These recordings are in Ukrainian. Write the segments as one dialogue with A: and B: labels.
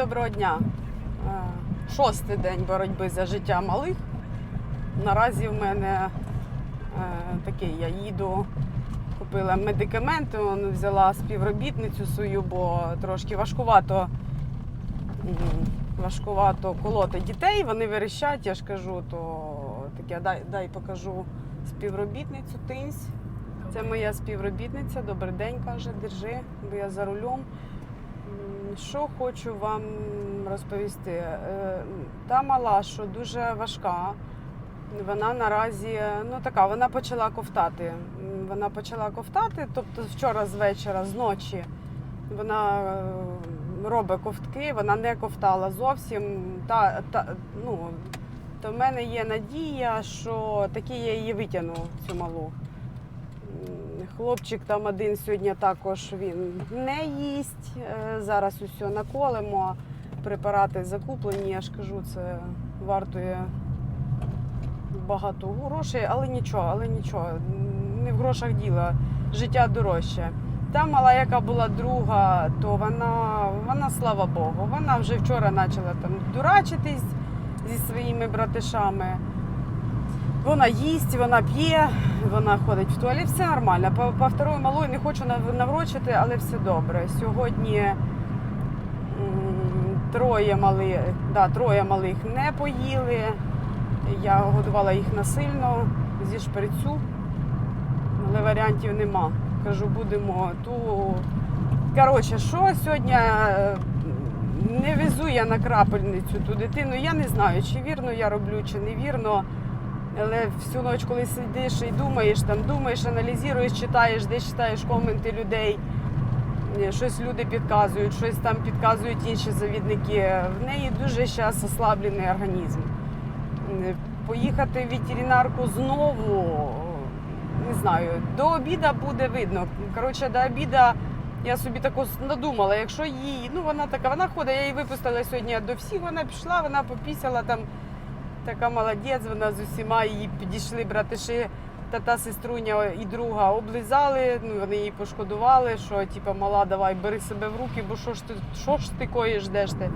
A: доброго дня. Е, Шостий день боротьби за життя малих. Наразі в мене е, такий, я їду, купила медикаменти, взяла співробітницю свою, бо трошки важкувато, важкувато колоти дітей, вони верещать, я ж кажу, то таке, дай, дай покажу співробітницю Тинсь. Це моя співробітниця. Добрий день, каже, держи, бо я за рулем. Що хочу вам розповісти? Е, Та мала, що дуже важка. Вона наразі ну така, вона почала ковтати. Вона почала ковтати, тобто вчора з вечора, з ночі вона е, робить ковтки, вона не ковтала зовсім. Та, та, ну, то в мене є надія, що таки я її витягну, цю малу. Хлопчик там один сьогодні також він не їсть. Е, Зараз усе наколимо. Препарати закуплені, я ж кажу, це вартує багато грошей, але нічого, але нічого. Не в грошах діло, життя дорожче. Та мала, яка була друга, то вона, вона слава Богу, вона вже вчора почала там дурачитись зі своїми братишами. Вона їсть, вона п'є, вона ходить в туалет, все нормально. По, по второї малої не хочу наврочити, але все добре. Сьогодні троє малих, да, троє малих не поїли. Я годувала їх насильно зі шприцю, але варіантів нема. Кажу, будемо ту. Коротше, що сьогодні е, не везу я на крапельницю ту дитину. Я не знаю, чи вірно я роблю, чи не вірно. Але всю ніч, коли сидиш і думаєш, там думаєш, аналізуєш, читаєш, десь читаєш коменти людей, е, щось люди підказують, щось там підказують інші завідники. В неї дуже зараз ослаблений організм. Е, Поїхати в ветеринарку знову, не знаю, до обіда буде видно. Коротше, до обіда я собі тако надумала, якщо їй, ну вона така, вона ходить, я її випустила сьогодні до всіх, вона пішла, вона попісяла там, така молодець, вона з усіма її підійшли братиші, тата, сеструня і друга облизали, ну вони її пошкодували, що типа мала, давай бери себе в руки, бо що ж ти, що ж ти коїш, де ж ти?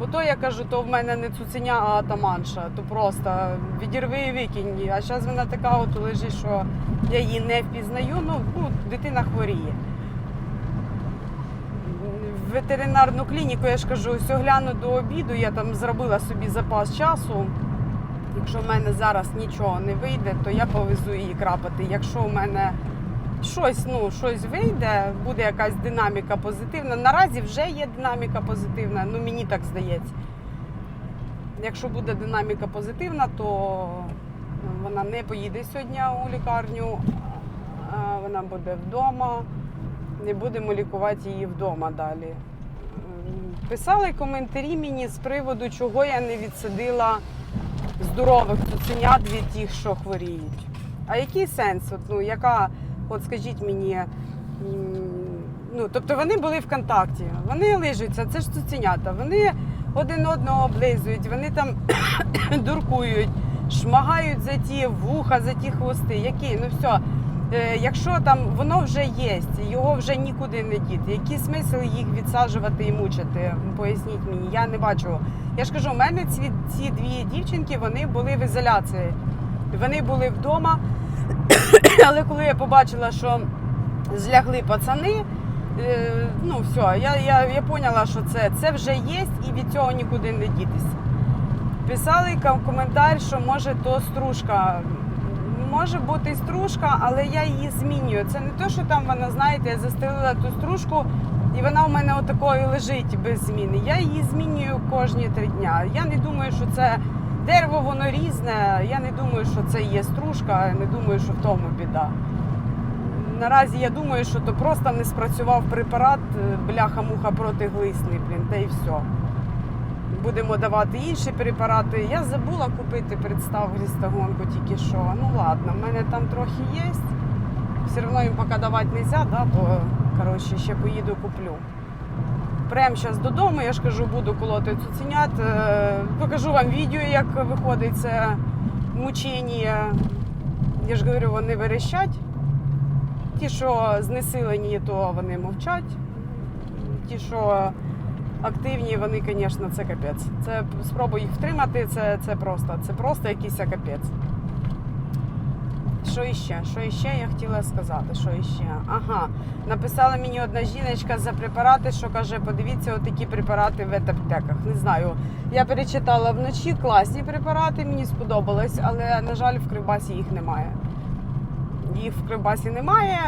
A: Ото я кажу, то в мене не цуценя, а атаманша. То просто відірви і викинь. А зараз вона така от лежить, що я її не впізнаю. Ну, ну дитина хворіє. Ветеринарну клініку, я ж кажу, ось гляну до обіду, я там зробила собі запас часу. Якщо в мене зараз нічого не вийде, то я повезу її крапати. Якщо в мене щось, ну, щось вийде, буде якась динаміка позитивна. Наразі вже є динаміка позитивна, ну мені так здається. Якщо буде динаміка позитивна, то вона не поїде сьогодні у лікарню, вона буде вдома. Не будемо лікувати її вдома далі. Писали коментарі мені з приводу, чого я не відсадила здорових цуценят від тих, що хворіють. А який сенс? От, ну, яка, от скажіть мені, ну, тобто вони були в контакті, вони лижуться, це ж цуценята, вони один одного облизують, вони там дуркують, шмагають за ті вуха, за ті хвости. Які? Ну все. Е, Якщо там воно вже є, його вже нікуди не діти. Який смисл їх відсаджувати і мучити? Поясніть мені, я не бачу. Я ж кажу, у мене ці, ці дві дівчинки вони були в ізоляції. Вони були вдома, але коли я побачила, що злягли пацани, е, ну все, я, я, я поняла, що це, це вже є і від цього нікуди не дітися. Писали коментар, що може то стружка. Може бути стружка, але я її змінюю. Це не те, що там вона, знаєте, я застелила ту стружку, і вона у мене отакою лежить без зміни. Я її змінюю кожні три дня. Я не думаю, що це дерево, воно різне. Я не думаю, що це є стружка, не думаю, що в тому біда. Наразі я думаю, що то просто не спрацював препарат е, бляха-муха протиглисний, блін, та й все. Будемо давати інші препарати. Я забула купити представ грістогонку тільки що. Ну ладно, в мене там трохи є. Все одно їм поки давати не можна, да, то коротше, ще поїду куплю. Прямо зараз додому, я ж кажу, буду колоти цуценят. Е, Покажу вам відео, як виходить це мучення. Я ж говорю, вони верещать. Ті, що знесилені, то вони мовчать. Ті, що активні, вони, звісно, це капець. Це спроба їх втримати, це, це просто, це просто якийсь капець. Що іще? Що іще я хотіла сказати? Що іще? Ага, написала мені одна жіночка за препарати, що каже, подивіться, отакі препарати в аптеках. Не знаю. Я перечитала вночі класні препарати, мені сподобалось, але, на жаль, в Кривбасі їх немає. Їх в Кривбасі немає,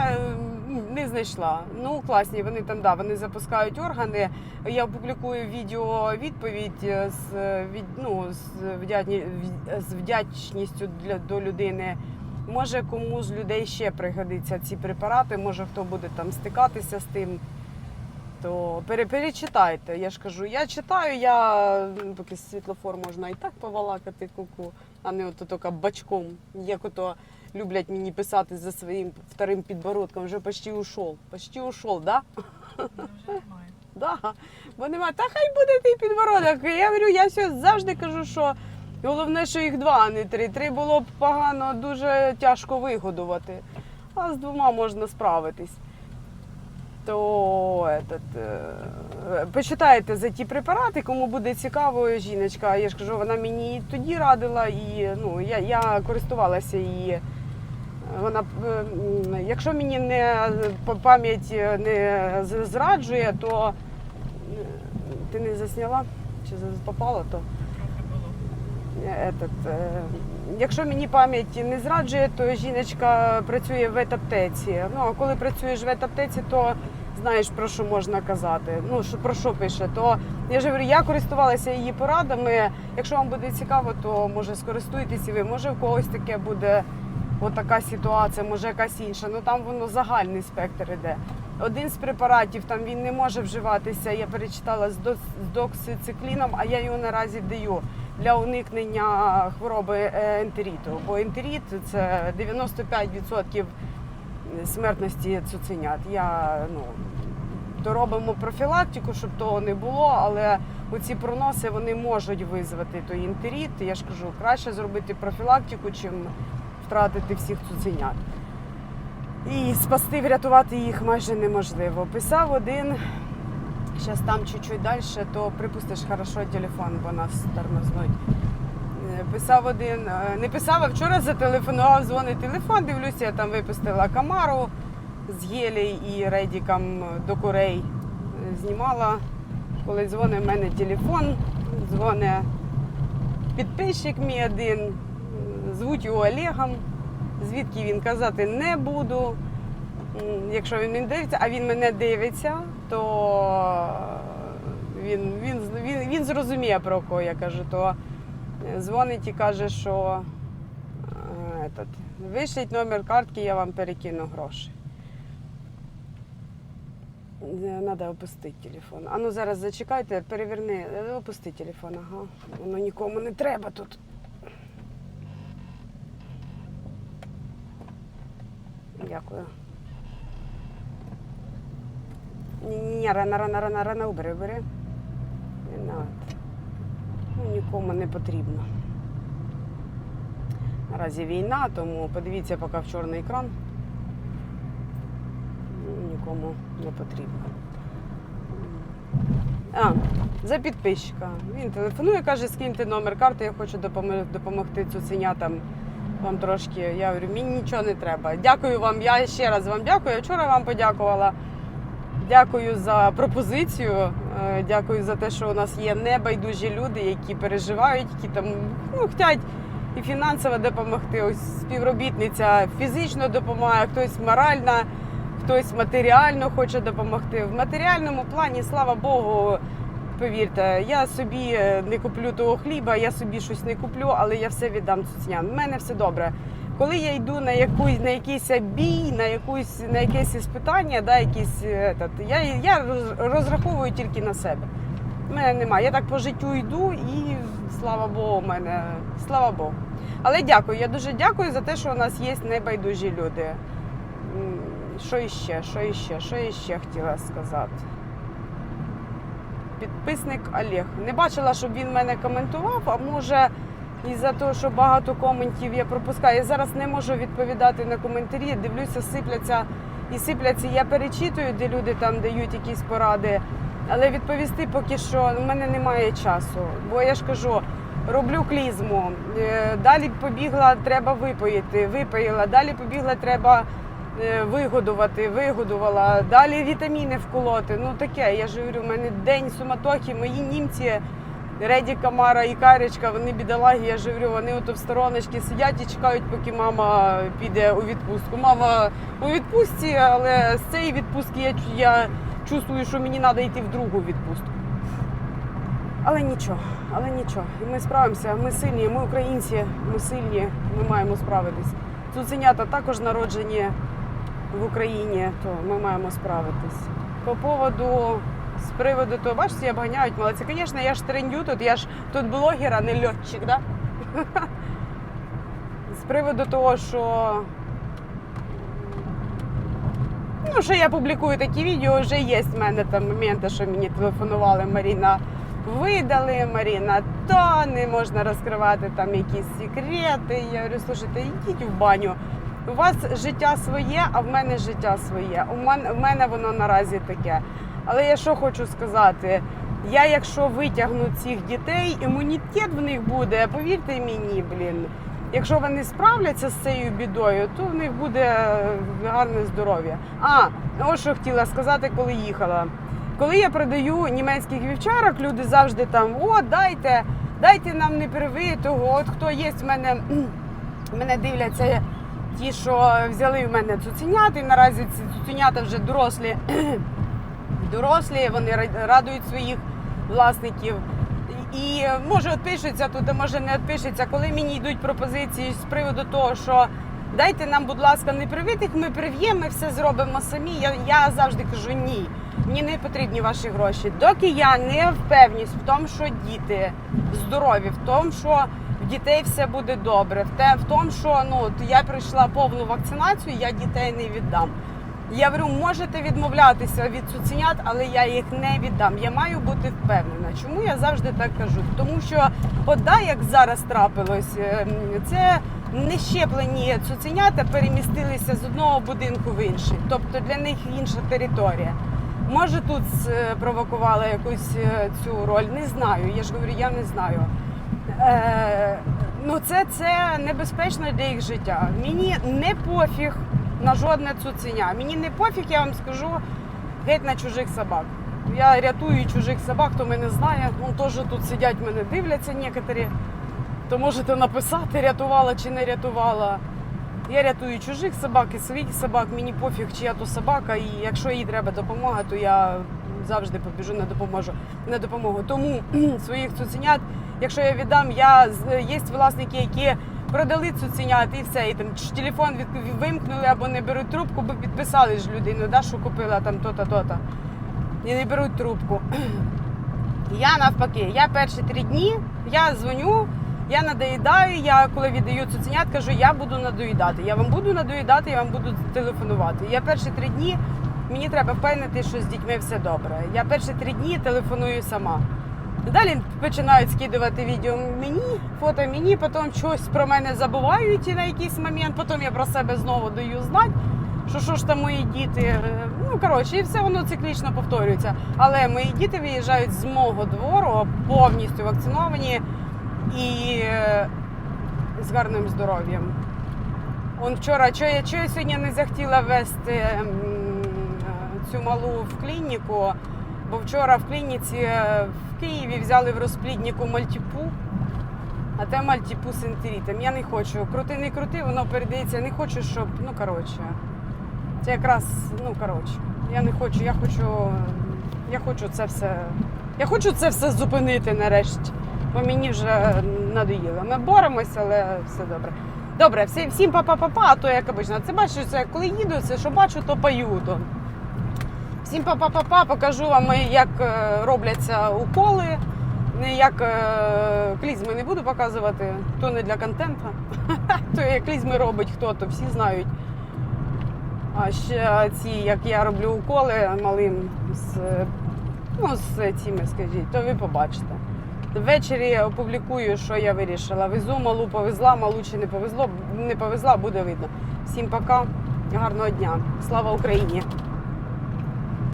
A: не знайшла. Ну, класні, вони там, да, вони запускають органи. Я опублікую відео відповідь е, з, е, від, ну, з, вдячні, з вдячністю для, до людини. Може, кому з людей ще пригодиться ці препарати, може хто буде там стикатися з тим. То пере- перечитайте. Я ж кажу, я читаю, я поки світлофор можна і так повалакати куку, а не от тільки бачком. Як ото люблять мені писати за своїм вторим підбородком, вже почти ушов. Почти ушов, да? Да. Бо немає, та хай буде твій підбородок. Я говорю, я все завжди кажу, що головне, що їх два, а не три. Три було б погано, дуже тяжко вигодувати. А з двома можна справитись. То этот, е, почитайте за ті препарати, кому буде цікаво, жіночка. Я ж кажу, вона мені і тоді радила, і ну, я, я користувалася її. Вона, е, якщо мені не пам'ять не зраджує, то е, ти не засняла чи попала, то е, этот, е, якщо мені пам'ять не зраджує, то жіночка працює в етаптеці. Ну а коли працюєш в етаптеці, то знаєш про що можна казати. Ну що про що пише, то я ж говорю, я користувалася її порадами. Якщо вам буде цікаво, то може скористуйтесь і ви. Може в когось таке буде отака ситуація, може якась інша. Ну там воно загальний спектр іде. Один з препаратів там він не може вживатися. Я перечитала з доксицикліном, а я його наразі даю для уникнення хвороби е, ентеріту. Бо ентеріт це 95% смертності цуценят. Я ну то робимо профілактику, щоб того не було, але оці проноси вони можуть визвати той інтеріт. Я ж кажу, краще зробити профілактику, чим втратити всіх цуценят. І спасти, врятувати їх майже неможливо. Писав один, зараз там чуть-чуть далі, то припустиш хорошо телефон, бо нас тормознуть. Е, Писав один, е, не писав, а вчора зателефонував, дзвонить телефон, дивлюся, я там випустила камару з Єлі і Редіком до курей. Е, Знімала, коли дзвонить в мене телефон, дзвонить підписчик мій один, е, звуть його Олегом. Звідки він казати не буду. Якщо він мене дивиться, а він мене дивиться, то він, він, він, він зрозуміє про кого я кажу, то е, дзвонить і каже, що е, вишліть номер картки, я вам перекину гроші. Треба опустити телефон. А ну зараз зачекайте, переверни, Е, опусти телефон, ага. Воно нікому не треба тут. Дякую. Ні, ні, ні, рано, рано, рано, рано, убери, убери. Не. Ну, нікому не потрібно. Наразі війна, тому подивіться поки в чорний екран. Нікому не потрібно. А, за підписчика. Він телефонує, каже, скиньте номер карти, я хочу допомогти цуценятам вам трошки. Я говорю, мені нічого не треба. Дякую вам. Я ще раз вам дякую. Я вчора вам подякувала. Дякую за пропозицію. е, Дякую за те, що у нас є небайдужі люди, які переживають, які там ну, хочуть і фінансово допомогти. Ось співробітниця фізично допомагає, хтось морально, хтось матеріально хоче допомогти. В матеріальному плані, слава Богу, повірте, я собі е, не куплю того хліба, я собі щось не куплю, але я все віддам цуценям. У мене все добре. Коли я йду на якусь на якийсь бій, на якусь на якесь іспитання, да, якісь, етат, я, я розраховую тільки на себе. У мене немає. Я так по життю йду і слава Богу, в мене слава Богу. Але дякую, я дуже дякую за те, що у нас є небайдужі люди. Що іще, що іще, що іще хотіла сказати. Підписник Олег. Не бачила, щоб він мене коментував, а може із-за того, що багато коментів я пропускаю. Я зараз не можу відповідати на коментарі. Дивлюся, сипляться і сипляться. Я перечитую, де люди там дають якісь поради. Але відповісти поки що в мене немає часу. Бо я ж кажу, роблю клізму. е, Далі побігла, треба випоїти, випоїла. Далі побігла, треба вигодувати, вигодувала. Далі вітаміни вколоти. Ну таке, я ж говорю, у мене день суматохи, мої німці. Реді Камара і Карічка, вони бідолаги, я ж говорю, вони ото в стороночці сидять і чекають, поки мама піде у відпустку. Мама у відпустці, але з цієї відпустки я, я чувствую, що мені треба йти в другу відпустку. Але нічого, але нічого. Ми справимося. Ми сильні, ми українці, ми сильні, ми маємо справитись. Цуценята також народжені в Україні, то ми маємо справитись. По поводу з приводу того, бачите, обганяють молодці. Звісно, я ж трендю тут, я ж тут блогер, а не льотчик, да? З приводу того, що Ну, що я публікую такі відео, вже є в мене там моменти, що мені телефонували Маріна. Видали, Маріна, то не можна розкривати там якісь секрети. Я говорю, слушайте, йдіть в баню. У вас життя своє, а в мене життя своє. У мене, в мене воно наразі таке. Але я що хочу сказати? Я, якщо витягну цих дітей, імунітет в них буде, повірте мені, блін. Якщо вони справляться з цією бідою, то в них буде гарне здоров'я. А, ось що хотіла сказати, коли їхала. Коли я продаю німецьких вівчарок, люди завжди там: о, дайте, дайте нам непривитого. От хто є в мене, мене дивляться ті, що взяли в мене цуценят, і наразі ці цуценята вже дорослі, дорослі, вони ра- радують своїх власників. І е, може відпишеться тут, а може не відпишеться. Коли мені йдуть пропозиції з приводу того, що дайте нам, будь ласка, не привитих, ми прив'ємо, ми все зробимо самі. Я, я завжди кажу ні. Мені не потрібні ваші гроші. Доки я не впевнюсь в тому, що діти здорові, в тому, що дітей все буде добре, в те, в тому, що ну я пройшла повну вакцинацію, я дітей не віддам. Я говорю, можете відмовлятися від цуценят, але я їх не віддам. Я маю бути впевнена. Чому я завжди так кажу? Тому що, от да, як зараз трапилось, ем, це не щеплені цуценята перемістилися з одного будинку в інший. Тобто для них інша територія. Може тут спровокувала якусь е, цю роль, не знаю. Я ж говорю, я не знаю. Е, ну це, це небезпечно для їх життя. Мені не пофіг на жодне цуценя. Мені не пофіг, я вам скажу, геть на чужих собак. Я рятую чужих собак, хто мене знає. Вон теж тут сидять, мене дивляться некоторі. То можете написати, рятувала чи не рятувала. Я рятую чужих собак і своїх собак. Мені пофіг, чия то собака, і якщо їй треба допомога, то я завжди побіжу на допоможу на допомогу. Тому своїх цуценят, якщо я віддам, я є власники, які продали цуценят і все, і там телефон від, вимкнули або не беруть трубку, бо підписали ж людину, да, що купила там то-то, то-то. І не беруть трубку. Я навпаки, я перші три дні я дзвоню, я надоїдаю, я коли віддаю цуценят, кажу, я буду надоїдати. Я вам буду надоїдати, я вам буду телефонувати. Я перші три дні мені треба впевнити, що з дітьми все добре. Я перші три дні телефоную сама. Далі починають скидувати відео мені, фото мені, потім щось про мене забувають на якийсь момент, потім я про себе знову даю знати, що що ж там мої діти. е, Ну коротше, і все воно циклічно повторюється. Але мої діти виїжджають з мого двору повністю вакциновані і е, з гарним здоров'ям. Он вчора, що я, що я сьогодні не захотіла вести е, цю малу в клініку, бо вчора в клініці е, в Києві взяли в розпліднику мальтіпу, а те мальтіпу з ентерітом. Я не хочу. Крути, не крути, воно передається. Я не хочу, щоб. Ну, коротше. Це якраз, ну коротше, я не хочу, я хочу, я хочу це все. Я хочу це все зупинити нарешті, бо мені вже надоїло. Ми боремося, але все добре. Добре, всім па-па-па-па, а то як обично. Це бачу, коли їду, це що бачу, то пою. То. Всім па-па-па-па, покажу вам, як е, робляться уколи. Не як е, клізми не буду показувати, то не для контенту. То як клізми робить хто, то всі знають. А ще ці, як я роблю уколи малим з, ну, з цими, скажіть, то ви побачите. Ввечері опублікую, що я вирішила. Везу малу, повезла, малу чи не повезло, не повезла, буде видно. Всім пока, гарного дня. Слава Україні!